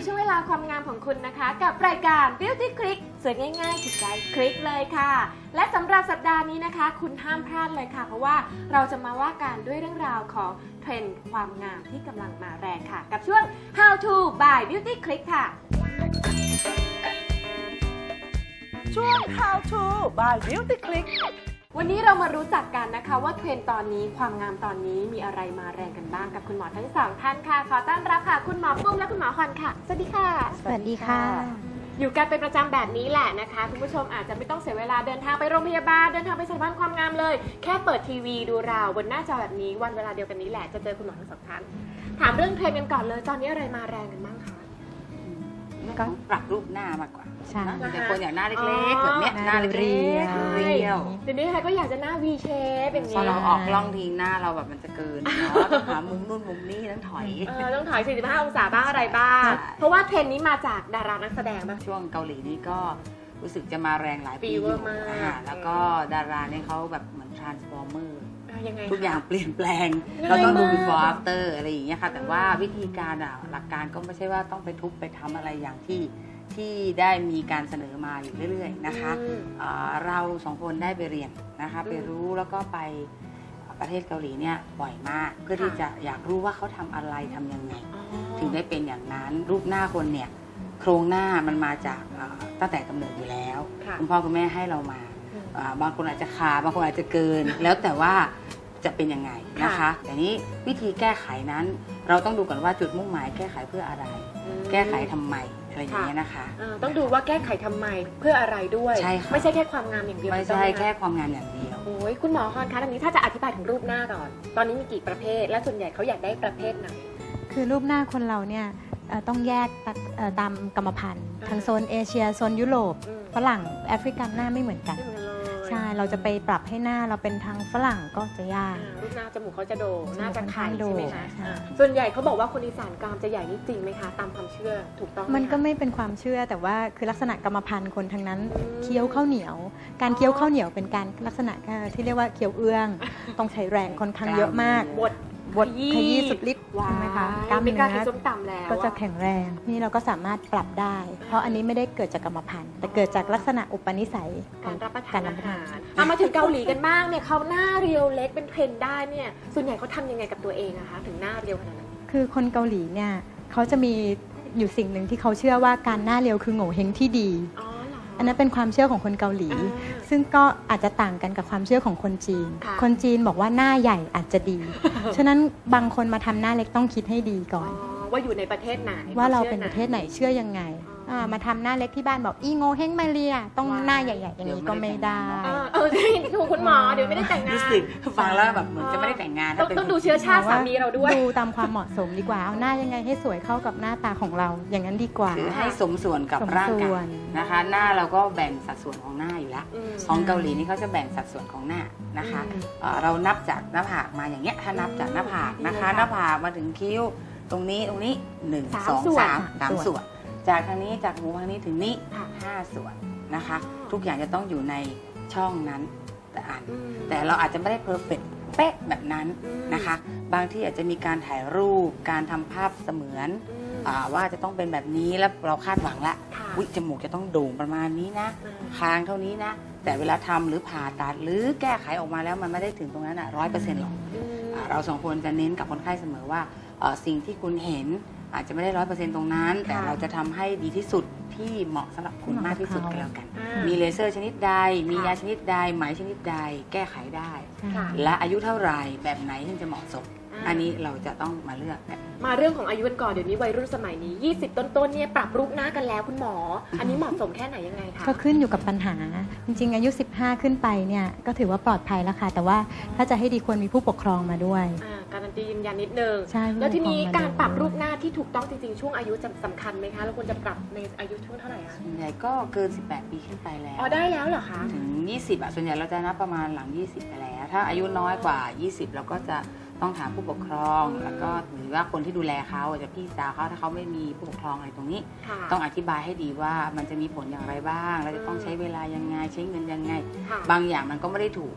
สู่ช่วงเวลาความงามของคุณนะคะ กับรายการ Beauty Click สวยง่ายๆถูกใจคลิกเลยค่ะ และสำหรับสัปดาห์นี้นะคะ คุณห้ามพลาดเลยค่ะ เพราะว่าเราจะมาว่ากันด้วยเรื่องราวของเทรนด์ความงามที่กำลังมาแรงค่ะ กับช่วง How to by Beauty Click ค่ะ ช่วง How to by Beauty Click วันนี้เรามารู้จักกันนะคะว่าเทรนด์ตอนนี้ความงามตอนนี้มีอะไรมาแรงกันบ้างกับคุณหมอทั้งสองท่านค่ะ ขอต้อนรับค่ะ คุณหมอปุ้มและคุณหมอฮอนค่ะ สวัสดีค่ะ สวัสดีค่ะ อยู่กันเป็นประจำแบบนี้แหละนะคะ คุณผู้ชมอาจจะไม่ต้องเสียเวลาเดินทางไปโรงพยาบาลเดินทางไปสถาบันความงามเลย แค่เปิดทีวีดูเราบนหน้าจอแบบนี้วันเวลาเดียวกันนี้แหละจะเจอคุณหมอทั้งสองท่านถามเรื่องเทรนด์กันก่อนเลย ตอนนี้อะไรมาแรงกันบ้างคะก็ปรับรูปหน้ามากกว่า ใช่นะแต่คนอย่างหน้าเล็กๆแบบเนี้ยหน้าเล็กๆเรียวเรียว เดี๋ยวนี้ใครก็อยากจะหน้า V shape อย่างพอนี้เราออกกล้องทีหน้าเราแบบมันจะเกินเนาะต้องหามุมนู่นมุมนี้ต้องถอย เออต้องถอย 45 องศาบ้างอะไรบ้าง ใช่ เพราะว่าเทรนด์นี้มาจากดารานักแสดงบ้าง ช่วงเกาหลีนี่ก็รู้สึกจะมาแรงหลายปีอยู่ Fever มาก อ่าแล้วก็ดาราเนี่ยเขาแบบเหมือน transformer อะยังไง ทุกอย่างคะเปลี่ยนแปลง ง่ายเราต้องดู มาก before after อะไรอย่างเงี้ยค่ะ แต่ว่าวิธีการอะหลักการก็ไม่ใช่ว่าต้องไปทุบไปทำอะไรอย่างที่ ที่ได้มีการเสนอมาอยู่เรื่อยๆนะคะอืมอ่าเราสองคนได้ไปเรียนนะคะอืมไปรู้แล้วก็ไปประเทศเกาหลีเนี่ยบ่อยมากเพื่อที่จะอยากรู้ว่าเขาทำอะไรทำยังไงอ๋อถึงได้เป็นอย่างนั้นรูปหน้าคนเนี่ยโครงหน้ามันมาจากอ่าตั้งแต่กำเนิดอยู่แล้วค่ะคุณพ่อคุณแม่ให้เรามาอืมอ่าบางคนอาจจะขาดบางคนอาจจะเกิน แล้วแต่ว่าจะเป็นยังไงนะคะค่ะแต่นี้วิธีแก้ไขนั้น เราต้องดูก่อนว่าจุดมุ่งหมายแก้ไขเพื่ออะไร แก้ไขทำไม อะไรอย่างเงี้ยนะคะอ่าต้องดูว่าแก้ไขทำไมเพื่ออะไรด้วย ใช่ค่ะ ไม่ใช่แค่ความงามอย่างเดียวไม่ถูกต้องใช่หแค่ความงานอย่างเดียว โอ้ยคุณหมอฮอนคะอันนี้ถ้าจะอธิบายถึงรูปหน้าก่อน ตอนนี้มีกี่ประเภท และส่วนใหญ่เขาอยากได้ประเภทไหน คือรูปหน้าคนเราเนี่ยเอ่อต้องแยกตะเอ่อตามกรรมพันธุ์ อ่า ทางโซนเอเชีย โซนยุโรปอืมฝรั่งแอฟริกันหน้าไม่เหมือนกัน ไม่เหมือนกันเลยใช่ เราจะไปปรับให้หน้าเราเป็นทางฝรั่งก็จะยากอ่ารูปหน้าจมูกเขาจะโด่งจมูกหน้าจะไข่ค่อนข้างโด่ใช่งไหมคะใช่อ่าส่วนใหญ่เขาบอกว่าคนอีสานกรามจะใหญ่นี่จริงไหมคะ ตามความเชื่อถูกต้องหมันก็คะ ไม่เป็นความเชื่อแต่ว่าคือลักษณะกรรมพันธุ์คนทางนั้นอืม เคี้ยวข้าวเหนียว การเคี้ยวข้าวเหนียวเป็นการลักษณะที่เรียกว่าเคี้ยวเอื้อง ต้องใช้แรงค่อนข้างเยอะมาก บด บดขยี้สุดฤทธิ์ว้าใช่ไหมคะยกล้ามไม่เนื้กล้ากินอส้มตำแล้วก็จะอแข็งแรง นี่เราก็สามารถปรับได้ เพราะอันนี้ไม่ได้เกิดจากกรรมพันธุ์แต่เกิดจากลักษณะอุปนิสัยขกาองรรับประทาการนรับอาประทาหานรเอามาถึงเกาหลีกันบ้างเนี่ยเขาหน้าเรียวเล็กเป็นเทรนด์ได้เนี่ยส่วนใหญ่เขาทำยังไงกับตัวเองอะคะถึงหน้าเรียวขนาดนั้นคือคนเกาหลีเนี่ยเขาจะมีอยู่สิ่งหนึ่งที่เขาเชื่อว่าการหน้าเรียวคือโง่เฮงที่ดี อ๋อเหร ออันนั้นเป็นความเชื่อของคนเกาหลีอ่าซึ่งก็อาจจะต่างกันกับความเชื่อของคนจีนค่ะคนจีนบอกว่าหน้าใหญ่อาจจะดี ฉะนั้นบางคนมาทำหน้าเล็กต้องคิดให้ดีก่อนอ๋อว่าอยู่ในประเทศไหน ว่าเราชื่อเป็นประเทศไหนเชื่อยังไง อ๋ออ่ามาทำหน้าเล็กที่บ้านบอกอีโง่เฮงมาเรียต้องว้ายหน้าใหญ่ๆอย่างนี้ก็ไม่ได้ เออเออใช่ถูกคุณหมอเดี๋ยวไม่ได้แต่งงานรู้สึกฟังแล้วแบบเหมือนจะไม่ได้แต่งงานต้องถ้าเป็นต้องดูเชื้อชาติสามีเราด้วย ดูตามความเหมาะสมดีกว่า เอาหน้ายังไงให้สวยเข้ากับหน้าตาของเรา อย่างนั้นดีกว่า คือให้สมส่วนกับสมร่างส่กาวยน นะคะ หน้าเราก็แบ่งสัดส่วนของหน้าอยู่แล้ว อืม ของเกาหลีนี่เขาจะแบ่งสัดส่วนของหน้านะคะอืม เอ่อเรานับจากหน้าผากมาอย่างเงี้ยถ้านับจากหน้าผากนะคะอืมหน้าผากมาถึงคิ้ว ตรงนี้ตรงนี้หนึ่งสามสองส่วน สามสามส่วนส่วน จากทางนี้จากหูทางนี้ถึงนี้ค่ะ ห้าส่วนนะคะ อ๋อทุกอย่างจะต้องอยู่ในช่องนั้นแต่อัน อืม แต่เราอาจจะไม่ได้เพอร์เฟกเป๊ะแบบนั้นอืมนะคะ บางที่อาจจะมีการถ่ายรูปการทำภาพเสมือนอืมอาว่าจะต้องเป็นแบบนี้แล้วเราคาดหวังละค่ะวิจมูกจะต้องโด่งประมาณนี้นะอืมคางเท่านี้นะ แต่เวลาทำหรือผ่าตัดหรือแก้ไขออกมาแล้วมันไม่ได้ถึงตรงนั้นอะร้อยเปอร์เซ็นต์หรอกอืมอ่าเราสองคนจะเน้นกับคนไข้เสมอว่าเอ่อสิ่งที่คุณเห็น อาจจะไม่ได้ร้อยเปอร์เซ็นต์ตรงนั้น แต่ค่ะเราจะทำให้ดีที่สุดที่เหมาะสำหรับคุณมากที่สุดก็แล้วกันอ่ามีเลเซอร์ชนิดใด มีค่ะยาชนิดใดไหมชนิดใด แก้ไขได้ค่ะและอายุเท่าไหรแบบไหนที่จะเหมาะสมอ่าอันนี้เราจะต้องมาเลือกกันมาเรื่องของอายุกันก่อนเดี๋ยวนี้วัยรุ่นสมัยนี้ 20 ต้นๆเนี่ยปรับรูปหน้ากันแล้วคุณหมอ อันนี้เหมาะสมแค่ไหนยังไงคะก็ขึ้นอยู่กับปัญหา จริงๆ อายุ 15 ขึ้นไปเนี่ยก็ถือว่าปลอดภัยแล้วค่ะ แต่ว่าถ้าจะให้ดีควรมีผู้ปกครองมาด้วยอ่า การันตียืนยันนิดนึง ใช่แล้วทีนี้ผู้ปกครองมาการปรับด้วยรูปหน้าที่ถูกต้องจริงๆ ช่วงอายุจำสำคัญไหมคะ เราควรจะปรับในอายุช่วงเท่าไหร่คะส่วนใหญ่ก็เกิน 18 ปีขึ้นไปแล้วอ๋อได้แล้วเหรอคะ ถึง 20อะส่วนใหญ่เราจะนับประมาณหลัง 20 ไปแล้ว ถ้าอายุน้อยกว่า 20 เราก็จะต้องถามผู้ปกครอง แล้วก็หรือว่าคนที่ดูแลเขาอาจจะพี่สาวเขาถ้าเขาไม่มีผู้ปกครองอะไรตรงนี้ ค่ะต้องอธิบายให้ดีว่ามันจะมีผลอย่างไรบ้างเราจะต้องใช้เวลายังไงใช้เงินยังไง ค่ะ บางอย่างมันก็ไม่ได้ถูก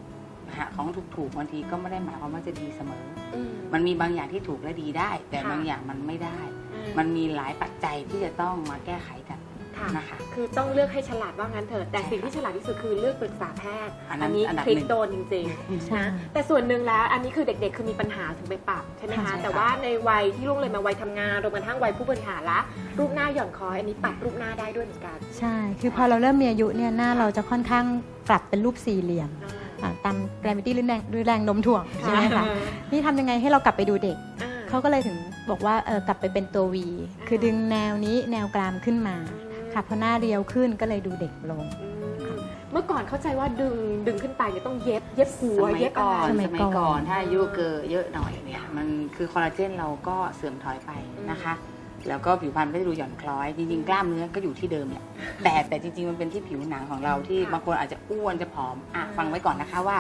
นะฮะของถูกๆบางทีก็ไม่ได้หมายความว่าจะดีเสมออืมมันมีบางอย่างที่ถูกและดีได้ แต่ค่ะบางอย่างมันไม่ได้อืมมันมีหลายปัจจัยที่จะต้องมาแก้ไขกันค่ะนะคะคือต้องเลือกให้ฉลาดว่างั้นเถอะแต่ใช่สิ่งที่ฉลาดที่สุดคือเลือกปรึกษาแพทย์อันนั้นอันดับคลิกหนึ่งโดนจริงใช่ๆนะแต่ส่วนหนึ่งแล้วอันนี้คือเด็กๆ คือมีปัญหาถึงไปปรับใช่ไหมค่ะคะใช่ค่ะแต่ว่าในวัยที่ล่วงเลยมาวัยทำงานรวมกระทั่งวัยผู้บริหารละ รูปหน้าหย่อนคอยอันนี้ปรับรูปหน้าได้ด้วยเหมือนกันใช่ คือพอเราเริ่มมีอายุเนี่ยหน้าเราจะค่อนข้างปรับเป็นรูปสี่เหลี่ยมอ่า ตามแกรมิตี้หรือแรงหรือแรงโน้มถ่วงใช่ไหมคะนี่ทำยังไงให้เรากลับไปดูเด็กอ่าเขาก็เลยถึงบอกว่าเออกลับไปเป็นตัววีคือดึงแนวนี้แนวกรามขึ้นมาค่ะพอหน้าเรียวขึ้นก็เลยดูเด็กลงอืมเมื่อก่อนเข้าใจว่าดึงดึงขึ้นไปเนี่ยต้องเย็บเย็บหัสวมัยเย็บก่อะอนไรสมัยสมัยก่ก่ออนนถ้าอายุเกินเยอะหน่อยเนี่ยมันคือคอลลาเจนเราก็เสื่อมถอยไปนะคะ แล้วก็ผิวพรรณก็จะดูหย่อนคล้อย จริงๆ กล้ามเนื้อก็อยู่ที่เดิมแหละแต่แต่จริงๆ มันเป็นที่ผิวหนังของเราที่บางคนอาจจะอ้วนจะผอมอะฟังไว้ก่อนนะคะว่า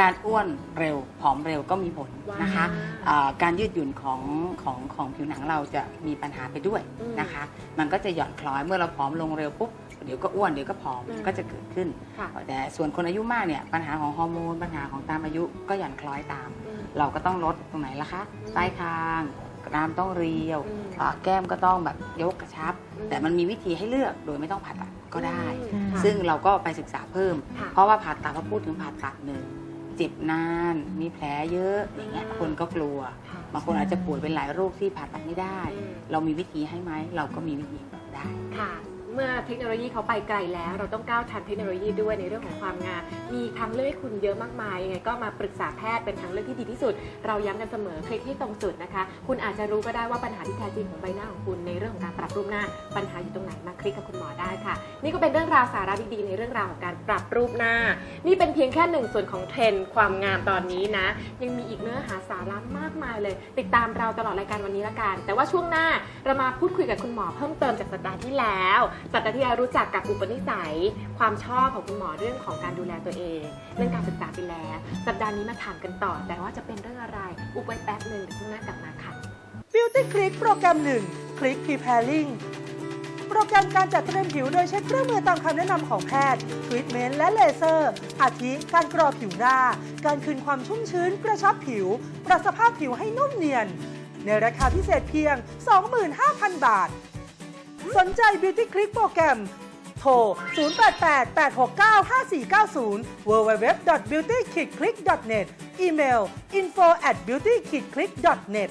การอ้วนเร็วผอมเร็วก็มีผลนะคะอ่าการยืดหยุ่นของของของผิวหนังเราจะมีปัญหาไปด้วยนะคะ มันก็จะหย่อนคล้อยเมื่อเราผอมลงเร็วปุ๊บเดี๋ยวก็อ้วนเดี๋ยวก็ผอมก็จะเกิดขึ้นค่ะแต่ส่วนคนอายุมากเนี่ยปัญหาของฮอร์โมนปัญหาของตามอายุก็หย่อนคล้อยตามอืมเราก็ต้องลดตรงไหนล่ะคะใต้คาง กรามต้องเรียวอืมอ่าแก้มก็ต้องแบบยกกระชับ อืมแต่มันมีวิธีให้เลือกโดยไม่ต้องผ่าตัดก็ได้ อืมค่ะ ซึ่งเราก็ไปศึกษาเพิ่ม ค่ะ เพราะว่าผ่าตัดพอพูดถึงผ่าตัดหนึ่งเจ็บนาน มีแผลเยอะอย่างเงี้ยอืมคนก็กลัว ค่ะบางคนอาจจะป่วยเป็นหลายโรคที่ผ่าตัดไม่ได้ อืมเรามีวิธีให้ไหมเราก็มีวิธีได้ ค่ะ เมื่อเทคโนโลยีเขาไปไกลแล้ว เราต้องก้าวทันเทคโนโลยีด้วยในเรื่องของความงามมีทางเลือกให้คุณเยอะมากมายยังไงก็มาปรึกษาแพทย์เป็นทางเลือกที่ดีที่สุด เราย้ำกันเสมอคลิกที่ตรงจุดนะคะ คุณอาจจะรู้ก็ได้ว่าปัญหาที่แท้จริงของใบหน้าของคุณในเรื่องของการปรับรูปหน้าปัญหาอยู่ตรงไหนมาคลิกกับคุณหมอได้ค่ะ นี่ก็เป็นเรื่องราวสาระดีๆในเรื่องราวของการปรับรูปหน้า นี่เป็นเพียงแค่หนึ่งส่วนของเทรนด์ความงามตอนนี้นะ ยังมีอีกเนื้อหาสาระมากมายเลย ติดตามเราตลอดรายการวันนี้ละกันแต่ว่าช่วงหน้าเรามาพูดคุยกับคุณหมอเพิ่มเติมจากสัปดาห์ที่แล้วสัปดาห์ที่แล้วรู้จักกับอุปนิสัย ความชอบของคุณหมอเรื่องของการดูแลตัวเอง เรื่องการศึกษาไปแล้ว สัปดาห์นี้มาถามกันต่อ แต่ว่าจะเป็นเรื่องอะไร อุบไว้แป๊บหนึ่งเดี๋ยวช่วงหน้ากลับมาค่ะ Beauty Click โปรแกรม1 Click Preparing โปรแกรมการจัดเตรียมผิวโดยใช้เครื่องมือตามคำแนะนำของแพทย์ทรีทเมนต์และเลเซอร์ อาทิการกรอผิวหน้า การคืนความชุ่มชื้น กระชับผิว ปรับสภาพผิวให้นุ่มเนียน ในราคาพิเศษเพียง 25,000 บาท สนใจ Beauty Click โปรแกรม โทร 0888695490 www.beautykitclick.net อีเมล info at beautykitclick.net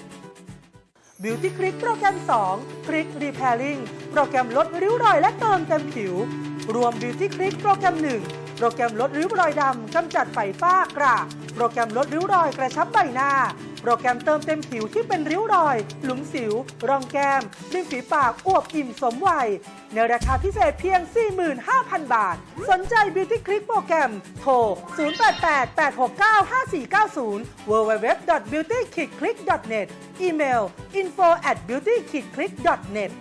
Beauty Click โปรแกรม 2 Click Repairing โปรแกรมลดริ้วรอยและเติมเต็มผิว รวม Beauty Click โปรแกรม 1 โปรแกรมลดริ้วรอยดำกำจัดไฝฝ้ากระ โปรแกรมลดริ้วรอยกระชับใบหน้า โปรแกรมเติมเต็มผิวที่เป็นริ้วรอย หลุมสิวรองแก้ม ริมฝีปากอวบอิ่มสมวัย ในราคาพิเศษเพียง 45,000 บาท สนใจ Beauty Click โปรแกรม โทร 0888695490 www.beautykitclick.net อีเมล info at beautykitclick.net